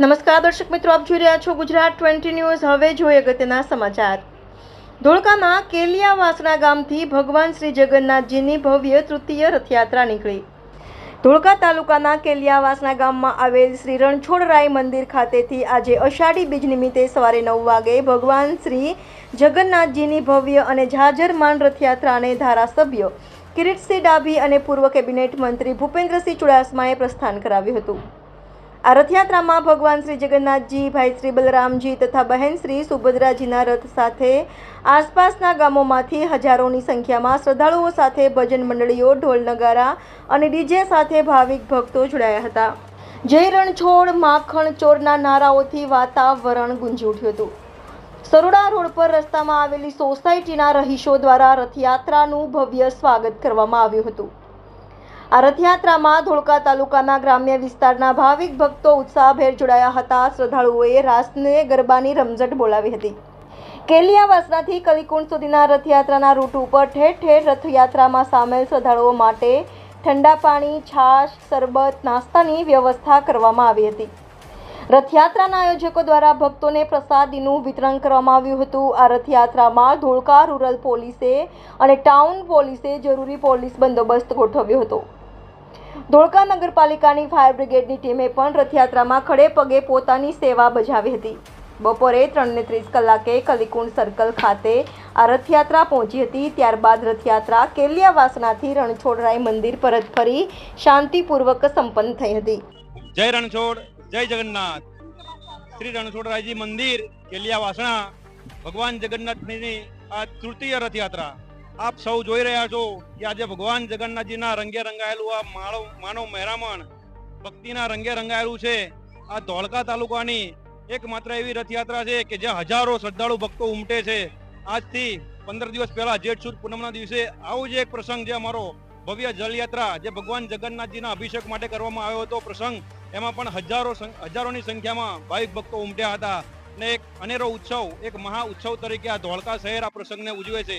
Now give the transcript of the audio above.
નમસ્કાર, દર્શક મિત્રો, આપ જોઈ રહ્યા છો ગુજરાત ટ્વેન્ટી ન્યૂઝ. હવે જોઈએ અગત્યના સમાચાર. ધોળકામાં કેલિયાવાસના ગામથી ભગવાન શ્રી જગન્નાથજીની ભવ્ય તૃતીય રથયાત્રા નીકળી. ધોળકા તાલુકાના કેલિયાવાસના ગામમાં આવેલ શ્રી રણછોડરાય મંદિર ખાતેથી આજે અષાઢી બીજ નિમિત્તે સવારે નવ વાગે ભગવાન શ્રી જગન્નાથજીની ભવ્ય અને ઝાઝરમાન રથયાત્રાને ધારાસભ્ય કિરીટસિંહ ડાભી અને પૂર્વ કેબિનેટ મંત્રી ભૂપેન્દ્રસિંહ ચુડાસમાએ પ્રસ્થાન કરાવ્યું હતું. આ રથયાત્રામાં ભગવાન શ્રી જગન્નાથજી, ભાઈ શ્રી બલરામજી તથા બહેન શ્રી સુભદ્રાજીના રથ સાથે આસપાસના ગામોમાંથી હજારોની સંખ્યામાં શ્રદ્ધાળુઓ સાથે ભજન મંડળીઓ, ઢોલ નગારા અને ડીજે સાથે ભાવિક ભક્તો જોડાયા હતા. જય રણછોડ, માખણ ચોરના નારાઓથી વાતાવરણ ગુંજી ઉઠ્યું હતું. સરોડા રોડ પર રસ્તામાં આવેલી સોસાયટીના રહીશો દ્વારા રથયાત્રાનું ભવ્ય સ્વાગત કરવામાં આવ્યું હતું. આ રથયાત્રામાં ધોળકા તાલુકાના ગ્રામ્ય વિસ્તારના ભાવિક ભક્તો ઉત્સાહભેર જોડાયા હતા. શ્રદ્ધાળુઓએ રાસને ગરબાની રમઝટ બોલાવી હતી. કેલિયાવાસનાથી કલિકુંડ સુધીના રથયાત્રાના રૂટ ઉપર ઠેર ઠેર રથયાત્રામાં સામેલ શ્રદ્ધાળુઓ માટે ઠંડા પાણી, છાશ, શરબત, નાસ્તાની વ્યવસ્થા કરવામાં આવી હતી. રથયાત્રાના આયોજકો દ્વારા ભક્તોને પ્રસાદીનું વિતરણ કરવામાં આવ્યું હતું. આ રથયાત્રામાં ધોળકા રૂરલ પોલીસે અને ટાઉન પોલીસે જરૂરી પોલીસ બંદોબસ્ત ગોઠવ્યો હતો. ધોળકા નગરપાલિકાની ફાયર બ્રિગેડની ટીમે પણ રથયાત્રામાં ખડે પગે પોતાની સેવા બજાવી હતી. બપોરે ત્રણને ત્રીસ કલાકે કલિકુંડ સર્કલ ખાતે આ રથયાત્રા પહોંચી હતી. ત્યારબાદ રથયાત્રા કેલિયાવાસનાથી રણછોડરાય મંદિર પરત ફરી શાંતિપૂર્વક સંપન્ન થઈ હતી. જય રણછોડ, જય જગન્નાથ. શ્રી રણછોડરાયજી મંદિર કેલિયાવાસણા ભગવાન જગન્નાથની આ તૃતીય રથયાત્રા. આપ સૌ જોઈ રહ્યા છો કે આજે ભગવાન જગન્નાથજીના રંગે રંગાયેલું આ માળો માનવ મહેરામણ ભક્તિના રંગે રંગાયેલું છે. આ ધોળકા તાલુકાની એકમાત્ર એવી રથયાત્રા છે કે જ્યાં હજારો શ્રદ્ધાળુ ભક્તો ઉમટે છે. આજથી પંદર દિવસ પહેલા જેઠ સુદ પૂનમના દિવસે આવો જ એક પ્રસંગ જે અમારો ભવ્ય જલયાત્રા જે ભગવાન જગન્નાથજીના અભિષેક માટે કરવામાં આવ્યો હતો પ્રસંગ, એમાં પણ હજારો હજારોની સંખ્યામાં ભાવિક ભક્તો ઉમટ્યા હતા. અને એક અનેરો ઉત્સવ, એક મહા ઉત્સવ તરીકે આ ધોળકા શહેર આ પ્રસંગને ઉજવે છે.